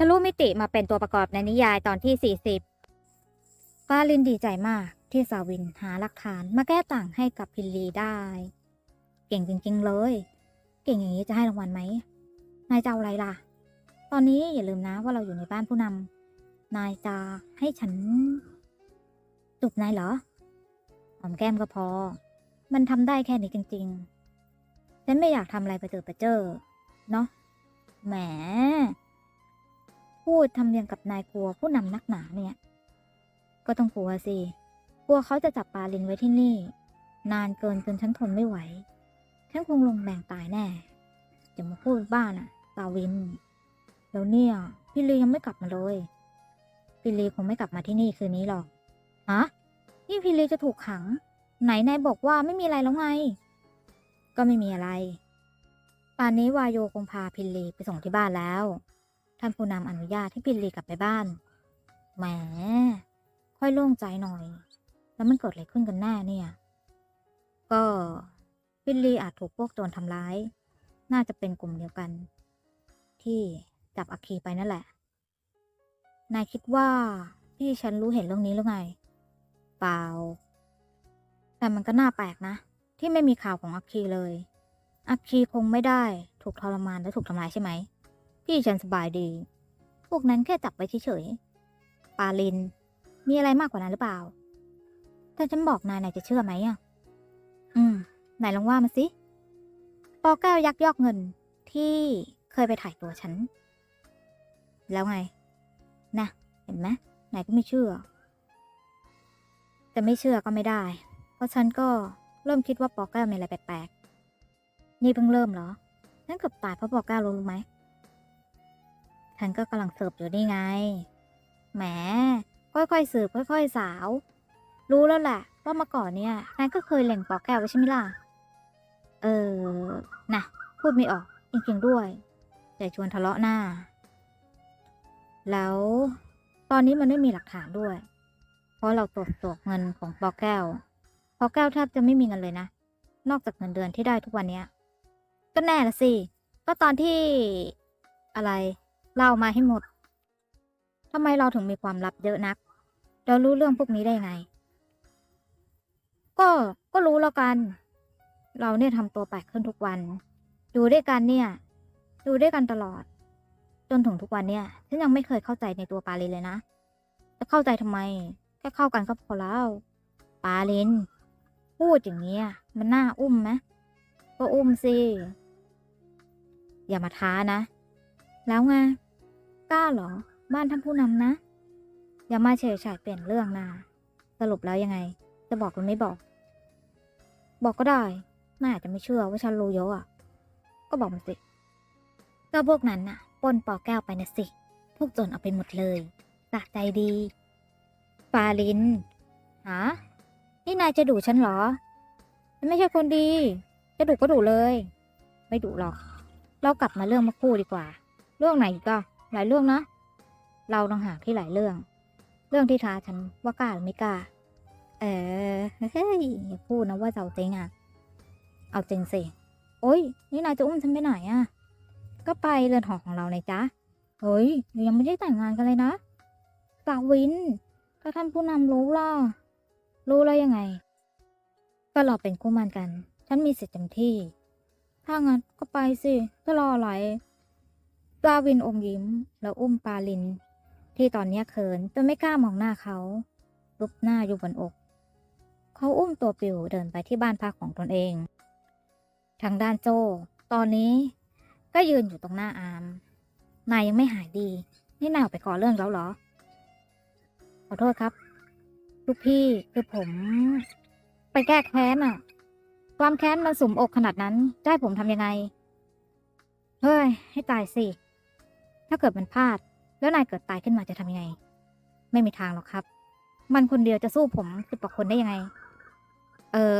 ทะลุมิติมาเป็นตัวประกอบในนิยายตอนที่ 40ปาลินดีใจมากที่สาวินหาหลักฐานมาแก้ต่างให้กับพิลลีได้ เก่งจริงๆเลย เก่งอย่างนี้จะให้รางวัลไหม นายจะเอาอะไรล่ะ ตอนนี้อย่าลืมนะว่าเราอยู่ในบ้านผู้นำ นายจะให้ฉันจูบนายเหรอ หอมแก้มก็พอ มันทำได้แค่นี้จริงๆ ฉันไม่อยากทำอะไรไปเจิดปเจอ เนาะ แหม พูดทำเรียงกับนายกลัวผู้นำนักหนาเนี่ย ก็ต้องกลัวสิ กลัวเขาจะจับปลาลินไว้ที่นี่ นานเกินจนฉันทนไม่ไหว ฉันคงลงแรงตายแน่จะมาพูดบ้านอะตาวิน แล้วเนี่ย พี่ลียังไม่กลับมาเลย พี่ลีคงไม่กลับมาที่นี่คืนนี้หรอก ฮะ นี่พี่ลีจะถูกขัง ไหนนายบอกว่าไม่มีอะไรแล้วไง ก็ไม่มีอะไร ป่านนี้วายโยคงพาพิลลีไปส่งที่บ้านแล้ว ท่านผู้นำอนุญาตให้พิลลีกลับไปบ้าน แหม ค่อยโล่งใจหน่อย แล้วมันเกิดอะไรขึ้นกันแน่เนี่ย ก็พิลลีอาจถูกพวกโจรทำร้าย น่าจะเป็นกลุ่มเดียวกัน ที่จับอัคคีไปนั่นแหละ นายคิดว่าพี่ฉันรู้เห็นเรื่องนี้หรือไง เปล่า แต่มันก็น่าแปลกนะ ที่ไม่มีข่าวของอัคคีเลย อัคคีคงไม่ได้ถูกทรมานและถูกทำร้ายใช่ไหม พี่ฉันสบายดี พวกนั้นแค่จับไว้เฉยๆปาลิน มีอะไรมากกว่านั้นหรือเปล่า ถ้าฉันบอกนายนายจะเชื่อไหมอะ อืมไหนลองว่ามาสิ ปอแก้วยักยอกเงินที่เคยไปถ่ายตัวฉัน แล้วไง นะ เห็นไหมนายก็ไม่เชื่อ แต่ไม่เชื่อก็ไม่ได้ เพราะฉันก็เริ่มคิดว่าปอแก้วมีอะไรแปลกๆ นี่เพิ่งเริ่มเหรอฉันเกือบตายเพราะปอแก้วรู้ไหม ฉันก็กำลังเสิร์ฟอยู่นี่ไง แหม ค่อยๆสืบค่อย ๆ สาว รู้แล้วแหละว่าเมื่อก่อนเนี่ยนายก็เคยเล็งปอแก้วไว้ใช่ไหมล่ะ เออ นะพูดไม่ออกจริงๆด้วยแต่ชวนทะเลาะหน้า แล้วตอนนี้มันไม่มีหลักฐานด้วย เพราะเราตรวจสอบเงินของปอแก้ว ปอแก้วแทบจะไม่มีเงินเลยนะ นอกจากเงินเดือนที่ได้ทุกวันเนี้ย ก็แน่ละสิ ก็ตอนที่อะไร เล่ามาให้หมดทำไมเราถึงมีความลับเยอะนัก เรารู้เรื่องพวกนี้ได้ยังไง ก็ ก็รู้แล้วกัน เราเนี่ยทำตัวแปลกขึ้นทุกวันอยู่ด้วยกันเนี่ยอยู่ด้วยกันตลอด จนถึงทุกวันเนี่ย ฉันยังไม่เคยเข้าใจในตัวปาลินเลยนะ จะเข้าใจทำไม แค่เข้ากันก็พอแล้ว ปาลิน พูดอย่างนี้มันน่าอุ้มไหมก็อุ้มสิ อย่ามาท้านะ แล้วไง กล้าเหรอ บ้านท่านผู้นำนะ อย่ามาเฉยฉายเปลี่ยนเรื่องนะสรุปแล้วยังไง จะบอกหรือไม่บอก บอกก็ได้น่าอาจจะไม่เชื่อว่าฉันรู้เยอะอะ ก็บอกมาสิก็พวกนั้นน่ะป้นปอแก้วไปนะสิ พวกโจรเอาไปหมดเลยสะใจดี ปาลินฮะนี่นายจะดุฉันเหรอฉันไม่ใช่คนดี จะดุก็ดุเลย ไม่ดุหรอก เรากลับมาเรื่องมาคู่ดีกว่า เรื่องไหนก็ หลายเรื่องนะ เราต้องหากที่หลายเรื่อง เรื่องที่ท้าฉันว่ากล้าหรือไม่กล้า เออเฮ้ยอย่าพูดนะว่าจะเอาจริงอะ เอาจริงสิ โอ๊ยนี่นายจะอุ้มฉันไปไหนอะ ก็ไปเรือนหอของเราเลยจ้ะเฮ้ยเรายังไม่ได้แต่งงานกันเลยนะสากวิน ถ้าท่านผู้นำรู้ล่ะ รู้แล้วยังไง ก็เราเป็นคู่มันกัน ฉันมีสิทธิ์เต็มที่ ถ้างั้นก็ไปสิจะรออะไร ปลาวินอมยิ้ม แล้วอุ้มปาลิน ที่ตอนนี้เขินจนไม่กล้ามองหน้าเขารูปหน้าอยู่บนอก เขาอุ้มตัวปิวเดินไปที่บ้านพักของตนเอง ทางด้านโจ ตอนนี้ ก็ยืนอยู่ตรงหน้าอาม นายยังไม่หายดี นี่นายออกไปก่อเรื่องแล้วเหรอ ขอโทษครับ ลูกพี่คือผม ไปแก้แค้นอะความแค้นมันสุมอกขนาดนั้นจะให้ผมทำยังไง เฮ้ย ให้ตายสิ ถ้าเกิดมันพลาด แล้วนายเกิดตายขึ้นมาจะทำยังไง ไม่มีทางหรอกครับ มันคนเดียวจะสู้ผมสิบกว่าคนได้ยังไง เออ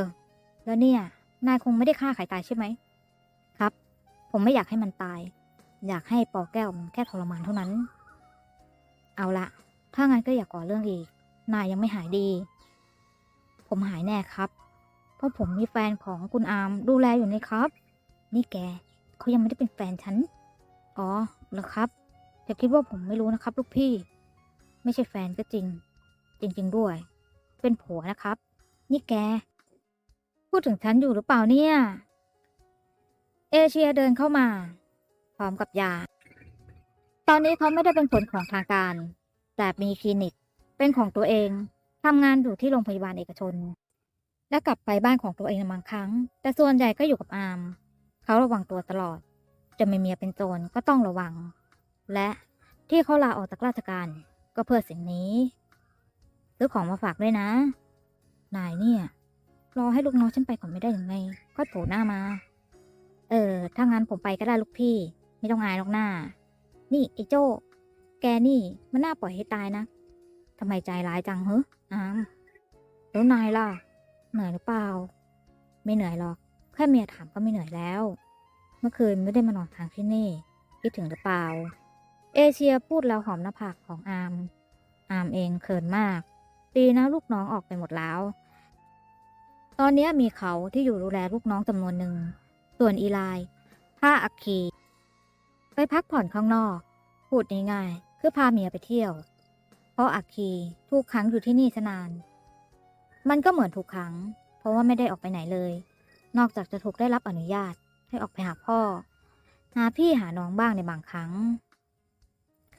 แล้วเนี่ย นายคงไม่ได้ฆ่าใครตายใช่ไหม ครับ ผมไม่อยากให้มันตาย อยากให้ปอแก้วมันแค่ทรมานเท่านั้น เอาละ ถ้างั้นก็อย่ากก่อเรื่องอีก นายยังไม่หายดี ผมหายแน่ครับ เพราะผมมีแฟนของคุณอามดูแลอยู่นี่ครับ นี่แก เขายังไม่ได้เป็นแฟนฉัน อ๋อเหรอครับ จะคิดว่าผมไม่รู้นะครับ ลูกพี่ ไม่ใช่แฟนก็จริง จริง ๆ ด้วย เป็นผัวนะครับ นี่แก พูดถึงฉันอยู่หรือเปล่าเนี่ย เอเชียเดินเข้ามา พร้อมกับยา ตอนนี้เขาไม่ได้เป็นผลของทางการ แต่มีคลินิก เป็นของตัวเองทำงานอยู่ที่โรงพยาบาลเอกชน และกลับไปบ้านของตัวเองบางครั้ง แต่ส่วนใหญ่ก็อยู่กับอาม เขาระวังตัวตลอด จะไม่เมียเป็นโจรก็ต้องระวัง และที่เขาลาออกจากราชการก็เพื่อสิ่งนี้ซื้อของมาฝากด้วยนะ นายเนี่ย รอให้ลูกน้องฉันไปก่อนไม่ได้ยังไงก็โผล่หน้ามา เออ ถ้างั้นผมไปก็ได้ลูกพี่ ไม่ต้องอายหรอกหน้า นี่ไอ้โจ้ แกนี่มันน่าปล่อยให้ตายนะทำไมใจร้ายจังเฮ้อามแล้วนายล่ะ เหนื่อยหรือเปล่า ไม่เหนื่อยหรอก แค่เมียถามก็ไม่เหนื่อยแล้ว เมื่อคืนไม่ได้มานอนทางที่นี่คิดถึงหรือเปล่า เอเชียพูดแล้วหอมหน้าผากของอาร์ม อาร์มเองเขินมาก ดีนะลูกน้องออกไปหมดแล้ว ตอนนี้มีเขาที่อยู่ดูแลลูกน้องจำนวนหนึ่ง ส่วนอีไลผ้าอักคี ไปพักผ่อนข้างนอก พูดง่ายๆคือพาเมียไปเที่ยว เพราะอักคีถูกขังอยู่ที่นี่นาน มันก็เหมือนถูกขังเพราะว่าไม่ได้ออกไปไหนเลย นอกจากจะถูกได้รับอนุญาตให้ออกไปหาพ่อ หาพี่หาน้องบ้างในบางครั้ง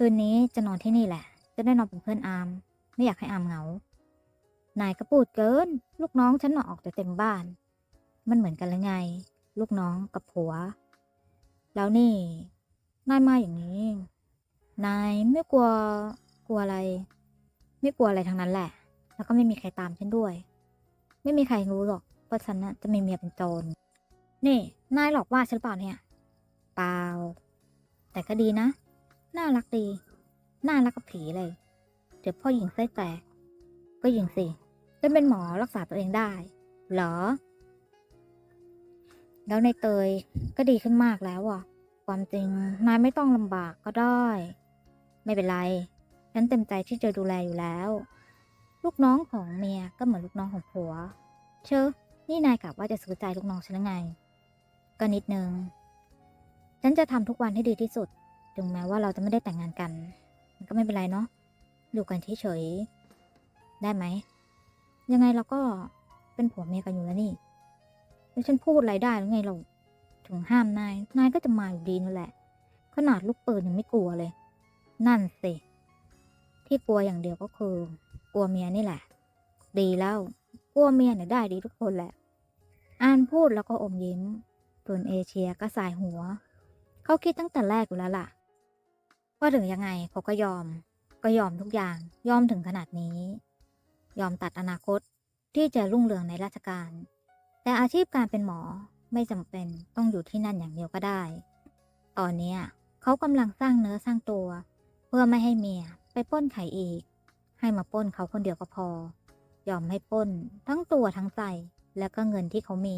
คืนนี้จะนอนที่นี่แหละ จะได้นอนเป็นเพื่อนอาม ไม่อยากให้อามเหงา นายก็พูดเกิน ลูกน้องฉันน่ะออกแต่เต็มบ้าน มันเหมือนกันหรือไง ลูกน้องกับผัว แล้วนี่ นายมาอย่างนี้ นายไม่กลัวกลัวอะไร ไม่กลัวอะไรทั้งนั้นแหละ แล้วก็ไม่มีใครตามฉันด้วย ไม่มีใครรู้หรอกว่าฉันน่ะจะมีเมียเป็นโจรนี่ นายหลอกว่าฉันเปล่าเนี่ย เปล่า แต่ก็ดีนะ น่ารักดี น่ารักกับผีเลย เดี๋ยวพ่อหญิงไส้แตก ก็หญิงสิจะเป็นหมอรักษาตัวเองได้ เหรอ แล้วในเตยก็ดีขึ้นมากแล้วอะ ความจริงนายไม่ต้องลำบากก็ได้ ไม่เป็นไร ฉันเต็มใจที่จะดูแลอยู่แล้ว ลูกน้องของเมียก็เหมือนลูกน้องของผัว เชอนี่นายกลับว่าจะซื้อใจลูกน้องฉันหรือไง ก็นิดนึง ฉันจะทำทุกวันให้ดีที่สุด ถึงแม้ว่าเราจะไม่ได้แต่งงานกัน มันก็ไม่เป็นไรเนาะอยู่กันเฉยๆได้ไหม ยังไงเราก็เป็นผัวเมียกันอยู่แล้วนี่แล้วฉันพูดอะไรได้หรือไงเราถึงห้ามนาย นายก็จะมาอยู่ดีนั่นแหละ ขนาดลูกปืนยังไม่กลัวเลย นั่นสิ ที่กลัวอย่างเดียวก็คือ กลัวเมียนี่แหละ ดีแล้ว กลัวเมียเนี่ยได้ดีทุกคนแหละ อ่านพูดแล้วก็อมยิ้มส่วนเอเชียก็สายหัว เขาคิดตั้งแต่แรกอยู่แล้วล่ะ ว่าถึงยังไงเขาก็ยอม ก็ยอมทุกอย่างยอมถึงขนาดนี้ ยอมตัดอนาคตที่จะรุ่งเรืองในราชการ แต่อาชีพการเป็นหมอไม่จำเป็นต้องอยู่ที่นั่นอย่างเดียวก็ได้ ตอนเนี้เขากำลังสร้างเนื้อสร้างตัว เพื่อไม่ให้เมียไปป้นไข่อีก ให้มาป้นเขาคนเดียวก็พอ ยอมให้ป้นทั้งตัวทั้งใจแล้วก็เงินที่เขามี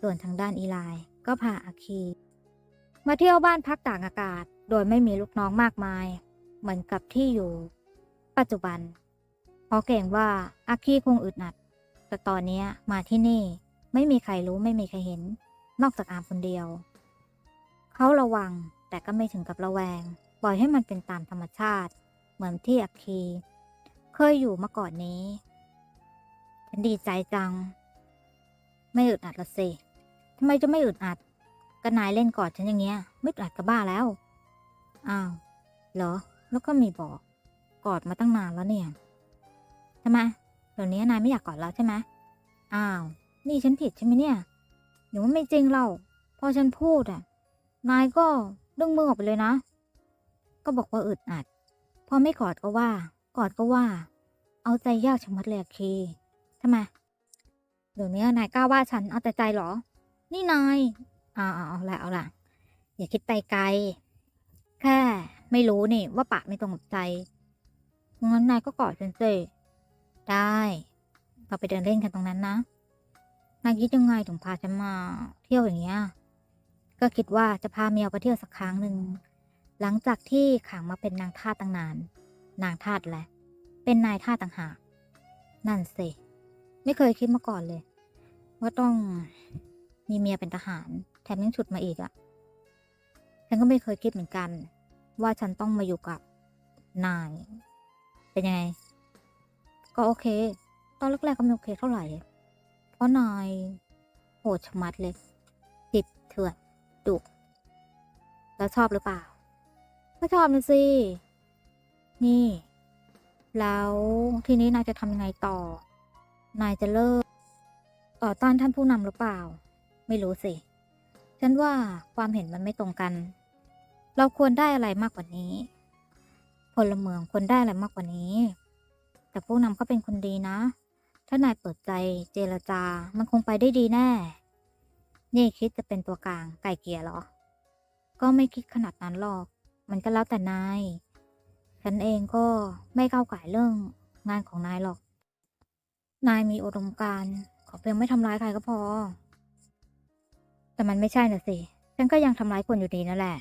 ส่วนทางด้านอีไลก็พาอาคี มาเที่ยวบ้านพักต่ากอากาศ โดยไม่มีลูกน้องมากมาย เหมือนกับที่อยู่ ปัจจุบัน เพราะเกรงว่าอาคีคงอึดอัด แต่ตอนนี้มาที่นี่ไม่มีใครรู้ไม่มีใครเห็น นอกจากอามคนเดียว เขาระวังแต่ก็ไม่ถึงกับระแวง ปล่อยให้มันเป็นตามธรรมชาติ เหมือนที่อาคี เคยอยู่มาก่อนนี้ฉันดีใจจัง ไม่อึดอัดละสิทำไมจะไม่อึดอัดก็นายเล่นกอดฉันอย่างเงี้ย ไม่อึดอัดก็บ้าแล้ว อ้าวเหรอ แล้วก็มีบอก กอดมาตั้งนานแล้วเนี่ยทำไมเดี๋ยวนี้นายไม่อยากกอดแล้วใช่ไหมอ้าว นี่ฉันผิดใช่ไหมเนี่ยหรือว่าไม่จริงเราพอฉันพูดอะ นายก็ดึงมือออกไปเลยนะ ก็บอกว่าอึดอัด พอไม่กอดก็ว่า กอดก็ว่า เอาใจยากชะมัดเลยคีทำไมเดี๋ยวนี้นายกล้าว่าฉันเอาแต่ใจเหรอ นี่นายอ่าเอาละเอาละอย่าคิดไปไกล แค่ไม่รู้นี่ว่าปากไม่ตรงกับใจงั้นนายก็กอดฉันสิได้ เราไปเดินเล่นกันตรงนั้นนะ นายคิดยังไงถึงพาฉันมาเที่ยวอย่างเงี้ย ก็คิดว่าจะพาเมียไปเที่ยวสักครั้งหนึ่ง หลังจากที่ขังมาเป็นนางทาสตั้งนาน นางทาสแหละ เป็นนายทาสต่างหาก นั่นสิ ไม่เคยคิดมาก่อนเลย ว่าต้องมีเมียเป็นทหาร แถมยังฉุดมาอีกอะ่ะ ฉันก็ไม่เคยคิดเหมือนกัน ว่าฉันต้องมาอยู่กับนาย เป็นยังไง ก็โอเค ตอนแรกๆก็ไม่โอเคเท่าไหร่ เพราะนายโหดชะมัดเลยดิบเถื่อนดุแล้วชอบหรือเปล่า ก็ชอบนะสิ นี่ แล้วทีนี้นายจะทำยังไงต่อ นายจะเลิกต่อต้านท่านผู้นำหรือเปล่า ไม่รู้สิ ฉันว่าความเห็นมันไม่ตรงกัน เราควรได้อะไรมากกว่านี้พลเมืองควรได้อะไรมากกว่านี้ แต่ผู้นำก็เป็นคนดีนะ ถ้านายเปิดใจเจรจา มันคงไปได้ดีแน่ นี่คิดจะเป็นตัวกลางไก่เกียเหรอ ก็ไม่คิดขนาดนั้นหรอก มันก็แล้วแต่นาย ฉันเองก็ไม่ก้าวไก่ายเรื่องงานของนายหรอก นายมีอุดมการณ์ขอเพียงไม่ทำร้ายใครก็พอ แต่มันไม่ใช่น่ะสิ ฉันก็ยังทำร้ายคนอยู่ดีนั่นแหละ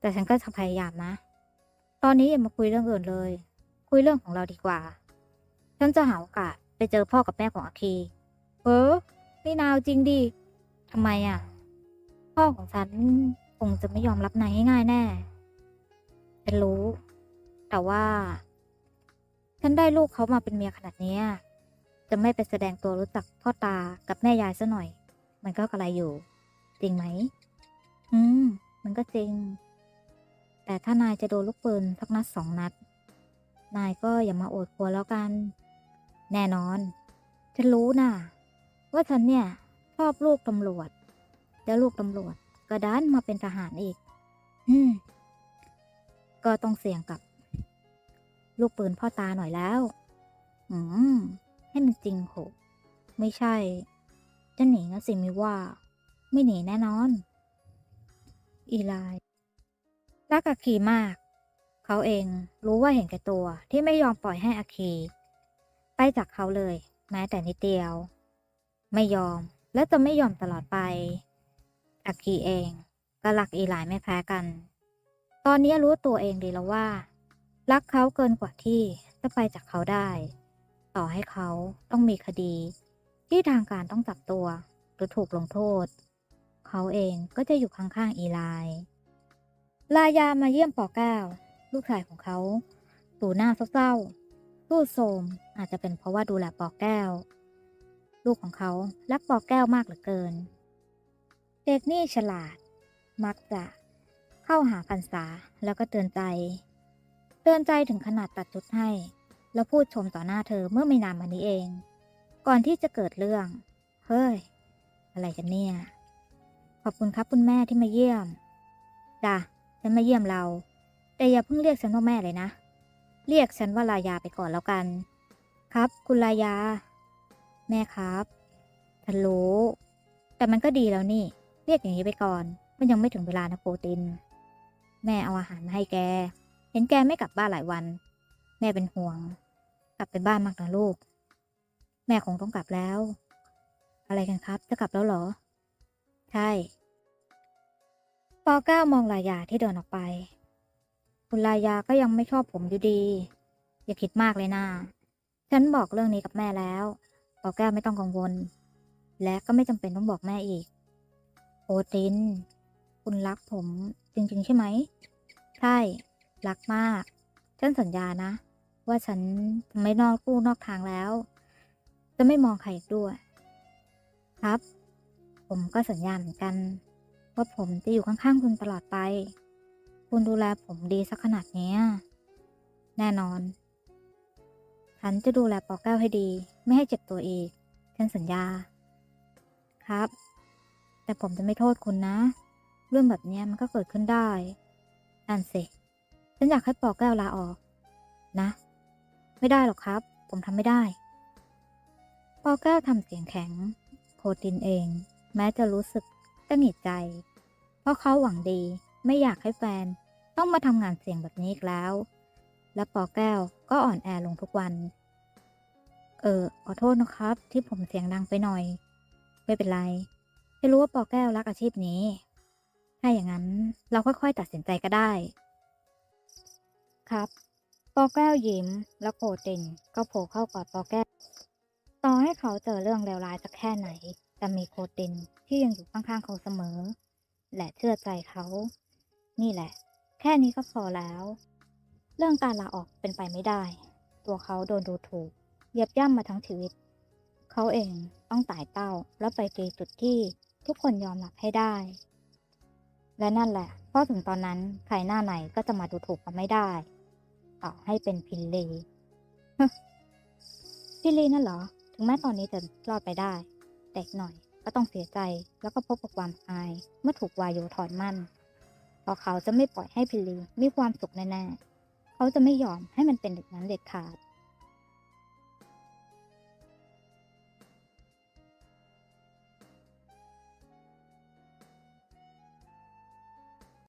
แต่ฉันก็จะพยายามนะ ตอนนี้อย่ามาคุยเรื่องอื่นเลย คุยเรื่องของเราดีกว่า ฉันจะหาโอกาสไปเจอพ่อกับแม่ของอาคี เออ นี่นาวจริงดิทำไมอะ พ่อของฉันคงจะไม่ยอมรับนายง่ายๆแน่ ฉันรู้ แต่ว่า ฉันได้ลูกเขามาเป็นเมียขนาดนี้จะไม่ไปแสดงตัวรู้จักพ่อตากับแม่ยายซะหน่อย มันก็กระไรอยู่ จริงไหม อืม มันก็จริง แต่ถ้านายจะโดนลูกปืนสักนัดสองนัด นายก็อย่ามาโอดครวแล้วกัน แน่นอน ฉันรู้นะว่าฉันเนี่ยชอบลูกตำรวจ แล้วลูกตำรวจก็ดันมาเป็นทหารอีก อืม ก็ต้องเสี่ยงกับ ลูกปืนพ่อตาหน่อยแล้ว อืม ให้มันจริงโห ไม่ใช่ จะหนีนสิมิว่า ไม่หนีแน่นอน อีไลรักอาคีมาก เขาเองรู้ว่าเห็นแก่ตัวที่ไม่ยอมปล่อยให้อาคี ไปจากเขาเลย แม้แต่นิดเดียว ไม่ยอมและจะไม่ยอมตลอดไป อาคีเองก็รักอีไลไม่แพ้กัน ตอนนี้รู้ตัวเองดีแล้วว่า รักเขาเกินกว่าที่จะไปจากเขาได้ ต่อให้เขาต้องมีคดีที่ทางการต้องจับตัวหรือถูกลงโทษ เขาเองก็จะอยู่ข้างๆอีไลลายามาเยี่ยมปอแก้ว ลูกชายของเขา ตูหน้าเศร้าๆรูดโทมอาจจะเป็นเพราะว่าดูแลปอแก้ว ลูกของเขารักปอแก้วมากเหลือเกิน เด็กนี่ฉลาด มักจะเข้าหาพรรษาแล้วก็เตือนใจ เตือนใจถึงขนาดตัดชุดให้ แล้วพูดชมต่อหน้าเธอเมื่อไม่นานมานี้เอง ก่อนที่จะเกิดเรื่อง เฮ้ย อะไรกันเนี่ย ขอบคุณครับคุณแม่ที่มาเยี่ยมจ้ะฉันมาเยี่ยมเรา แต่อย่าเพิ่งเรียกฉันว่าแม่เลยนะ เรียกฉันว่าลายาไปก่อนแล้วกัน ครับ คุณลายา แม่ครับฉันรู้แต่มันก็ดีแล้วนี่ เรียกอย่างนี้ไปก่อน มันยังไม่ถึงเวลานะโปติน แม่เอาอาหารมาให้แก เห็นแกไม่กลับบ้านหลายวัน แม่เป็นห่วง กลับไปบ้านมากนะลูก แม่คงต้องกลับแล้ว อะไรกันครับ จะกลับแล้วเหรอ ใช่ปอเก้ามองลายาที่เดินออกไป คุณลายาก็ยังไม่ชอบผมอยู่ดี อย่าคิดมากเลยนะฉันบอกเรื่องนี้กับแม่แล้วปอแก้วไม่ต้องกังวล และก็ไม่จำเป็นต้องบอกแม่อีก โอติน คุณรักผมจริงๆใช่ไหม ใช่ รักมาก ฉันสัญญานะ ว่าฉันไม่นอกลู่นอกทางแล้ว จะไม่มองใครอีกด้วย ครับ ผมก็สัญญาเหมือนกัน ว่าผมจะอยู่ข้างๆคุณตลอดไป คุณดูแลผมดีสักขนาดนี้ แน่นอน ฉันจะดูแลปอแก้วให้ดี ไม่ให้เจ็บตัวอีก ฉันสัญญา ครับ แต่ผมจะไม่โทษคุณนะ เรื่องแบบนี้มันก็เกิดขึ้นได้นั่นสิฉันอยากให้ปอแก้วลาออก นะ ไม่ได้หรอกครับ ผมทำไม่ได้ปอแก้วทำเสียงแข็ง โคตินเอง แม้จะรู้สึกตังหงิดใจ เพราะเขาหวังดีไม่อยากให้แฟนต้องมาทำงานเสี่ยงแบบนี้อีกแล้ว และปอแก้วก็อ่อนแอลงทุกวัน เออขอโทษนะครับ ที่ผมเสียงดังไปหน่อย ไม่เป็นไรจะรู้ว่าปอแก้วรักอาชีพนี้ ถ้าอย่างนั้นเราค่อยๆตัดสินใจก็ได้ ครับ ปอแก้วยิ้มแล้วโกรธตินก็โผล่เข้ากอดปอแก้ว ต่อให้เขาเจอเรื่องเลวร้ายสักแค่ไหน แต่มีโคตินที่ยังอยู่ข้างๆเขาเสมอ และเชื่อใจเขา นี่แหละ แค่นี้ก็พอแล้ว เรื่องการลาออกเป็นไปไม่ได้ ตัวเขาโดนดูถูกเหยียบย่ำมาทั้งชีวิต เขาเองต้องตายเต้าแล้วไปเกยจุดที่ทุกคนยอมรับให้ได้ และนั่นแหละพราะถึงตอนนั้นใครหน้าไหนก็จะมาดูถูกเขาไม่ได้ ต่อให้เป็นพินลีพินลีนั่นเหรอ ถึงแม้ตอนนี้จะรอดไปได้ แตกหน่อย ก็ต้องเสียใจแล้วก็พบกับความอาย เมื่อถูกวายโยถอนมั่นเพราะเขาจะไม่ปล่อยให้พิลีมีความสุขแน่ๆ เขาจะไม่ยอมให้มันเป็นแบบนั้นเด็ดขาด